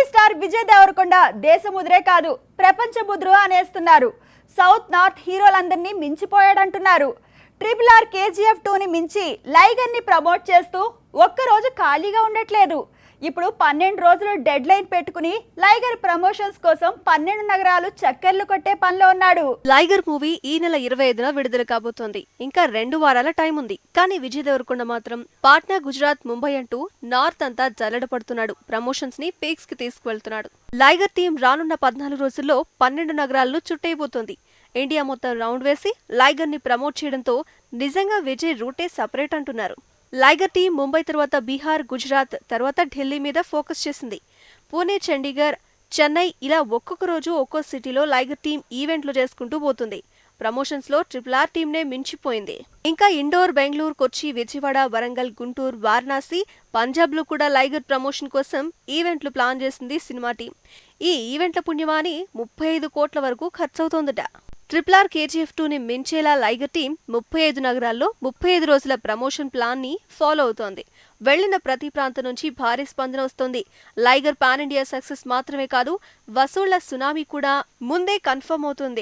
Movie star Vijay Devarakonda దేశ ముద్రే కాదు ప్రపంచ ముద్రు అనేస్తున్నారు. సౌత్ నార్త్ హీరోలందరినీ మించిపోయాడంటున్నారు. ట్రిపుల్ ఆర్ కేజీఎఫ్ టూని మించి లైగర్ని ప్రమోట్ చేస్తూ ఒక్కరోజు ఖాళీగా ఉండట్లేదు. ఇప్పుడు పన్నెండు రోజులు డెడ్ లైన్ పెట్టుకుని లైగర్ ప్రమోషన్స్ కోసం పన్నెండు నగరాలు చక్కర్లు కొట్టే పనిలో ఉన్నాడు. లైగర్ మూవీ ఈ నెల ఇరవై ఐదున విడుదల కాబోతోంది. ఇంకా రెండు వారాల టైం ఉంది. కానీ విజయ్ దేవరకొండ మాత్రం పాట్నా గుజరాత్ ముంబై అంటూ నార్త్ అంతా జల్లడ పడుతున్నాడు. ప్రమోషన్స్ని పీక్స్కి తీసుకువెళ్తున్నాడు. లైగర్ టీం రానున్న పద్నాలుగు రోజుల్లో పన్నెండు నగరాలను చుట్టైపోతుంది ఇండియా మొత్తం రౌండ్ వేసి లైగర్ని ప్రమోట్ చేయడంతో నిజంగా విజయ్ రూటే సపరేట్ అంటున్నారు. లైగర్ టీం ముంబై తర్వాత బీహార్ గుజరాత్ తర్వాత ఢిల్లీ మీద ఫోకస్ చేసింది. పూణే చండీగఢ్ చెన్నై ఇలా ఒక్కొక్క రోజు ఒక్కో సిటీలో లైగర్ టీం ఈవెంట్లు చేసుకుంటూ పోతుంది. ప్రమోషన్స్లో ట్రిపుల్ ఆర్ టీంనే మించిపోయింది. ఇంకా ఇండోర్ బెంగళూరు కొచ్చి విజయవాడ వరంగల్ గుంటూరు వారణాసి పంజాబ్లో కూడా లైగర్ ప్రమోషన్ కోసం ఈవెంట్లు ప్లాన్ చేసింది సినిమా టీం. ఈ ఈవెంట్ల పుణ్యమాని ముప్పై ఐదు కోట్ల వరకు ఖర్చవుతోందట. ట్రిపుల్ ఆర్ కేజీఎఫ్ టూని మించేలా లైగర్ టీం ముప్పై ఐదు నగరాల్లో ముప్పై ఐదు రోజుల ప్రమోషన్ ప్లాన్ని ఫాలో అవుతోంది. వెళ్ళిన ప్రతి ప్రాంతం నుంచి భారీ స్పందన వస్తోంది. లైగర్ పాన్ ఇండియా సక్సెస్ మాత్రమే కాదు వసూళ్ళ సునామీ కూడా ముందే కన్ఫర్మ్ అవుతుంది.